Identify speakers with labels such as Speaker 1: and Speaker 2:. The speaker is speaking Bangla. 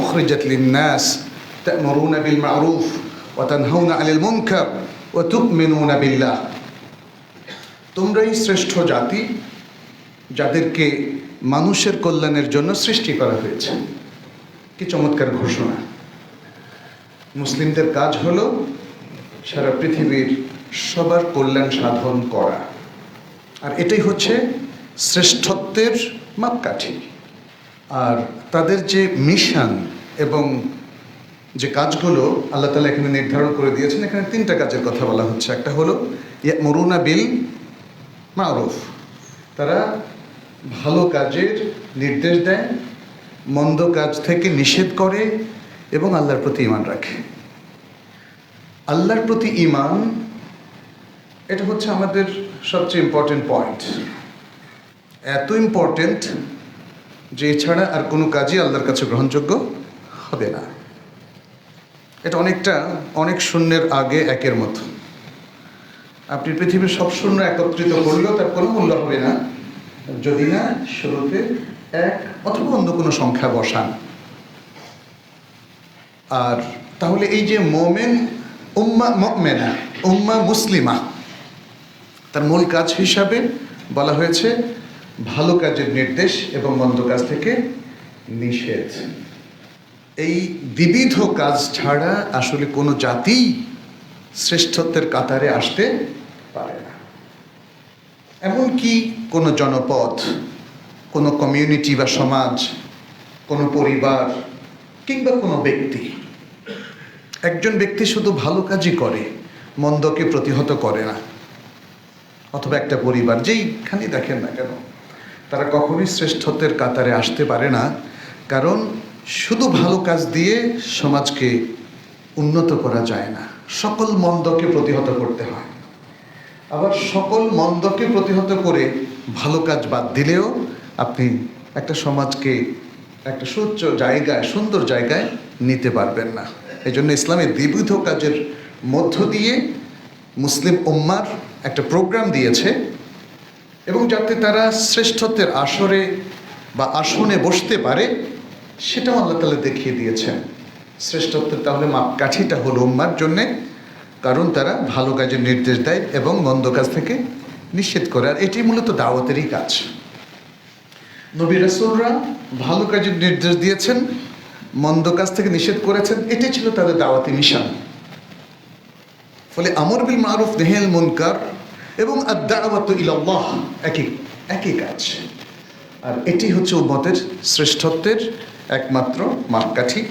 Speaker 1: উখরিজাত লিন-নাস তা'মুরুনা বিল মা'রুফ ওয়া তানহাউনা 'আনিল মুনকার ওয়া তু'মিনুনা বিল্লাহ তোমরাই শ্রেষ্ঠ জাতি যাদেরকে মানুষের কল্যাণের জন্য সৃষ্টি করা হয়েছে। কি চমৎকার ঘোষণা। মুসলিমদের কাজ হলো সারা পৃথিবীর সবার কল্যাণ সাধন করা। আর এটাই হচ্ছে শ্রেষ্ঠত্বের মাপকাঠি। আর তাদের যে মিশন এবং যে কাজগুলো আল্লাহ তালা এখানে নির্ধারণ করে দিয়েছেন, এখানে তিনটা কাজের কথা বলা হচ্ছে। একটা হলো মরুনা বিল মারুফ। তারা ভালো কাজের নির্দেশ দেয়, মন্দ কাজ থেকে নিষেধ করে এবং আল্লাহর প্রতি ইমান রাখে। আল্লাহর প্রতি ইমান এটা হচ্ছে আমাদের সবচেয়ে ইম্পর্টেন্ট পয়েন্ট এত ইম্পর্টেন্ট যে এছাড়া আর কোনো কাজই আল্লাহর কাছে গ্রহণযোগ্য হবে না। এটা অনেকটা, অনেক শূন্যের আগে একের মতো। আপনি পৃথিবীর সব শূন্য একত্রিত করলেও তার কোনো মূল্য হবে না। যদি না শুরুতে এক অথবা অন্য কোনো সংখ্যা বসান। আর তাহলে এই যে মোমেন উম্মা মেনা উম্মা মুসলিমা, তার মূল কাজ হিসাবে বলা হয়েছে ভালো কাজের নির্দেশ এবং মন্দ কাজ থেকে নিষেধ। এই বিবিধ কাজ ছাড়া আসলে কোনো জাতি শ্রেষ্ঠত্বের কাতারে আসতে পারে না। এমনকি কোনো জনপদ, কোনো কমিউনিটি বা সমাজ, কোনো পরিবার কিংবা কোনো ব্যক্তি, একজন ব্যক্তি শুধু ভালো কাজই করে, মন্দকে প্রতিহত করে না। অথবা একটা পরিবার যেইখানে দেখেন না কেন তারা কখনোই শ্রেষ্ঠত্বের কাতারে আসতে পারে না, কারণ শুধু ভালো কাজ দিয়ে সমাজকে উন্নত করা যায় না, সকল মন্দকে প্রতিহত করতে হয়। আবার সকল মন্দকে প্রতিহত করে ভালো কাজ বাদ দিলেও আপনি একটা সমাজকে একটা সুচ্চ জায়গায়, সুন্দর জায়গায় নিতে পারবেন না। এই জন্য ইসলামের বিবিধ কাজের মধ্য দিয়ে মুসলিম উম্মার একটা প্রোগ্রাম দিয়েছে এবং যাতে তারা শ্রেষ্ঠত্বের আসরে বা আসনে বসতে পারে, সেটাও আল্লাহ তালা দেখিয়ে দিয়েছেন। শ্রেষ্ঠত্বের তাহলে মাপকাঠিটা হলো উম্মার জন্যে, কারণ তারা ভালো কাজের নির্দেশ দেয় এবং মন্দ কাজ থেকে নিষেধ করে, আর এটি মূলত দাওয়াতেরই কাজ। নবী রাসুলরা ভালো কাজের নির্দেশ দিয়েছেন, মন্দ কাজ থেকে নিষেধ করেছেন, এটাই ছিল তাদের দাওয়াতি মিশন। ফলে আমর বিল মারুফ নেহেল মুনকার এবং আদাওয়াত ইলাল্লাহ একই একই কাজ। আর এটি হচ্ছে উম্মতের শ্রেষ্ঠত্বের একমাত্র মাপকাঠি।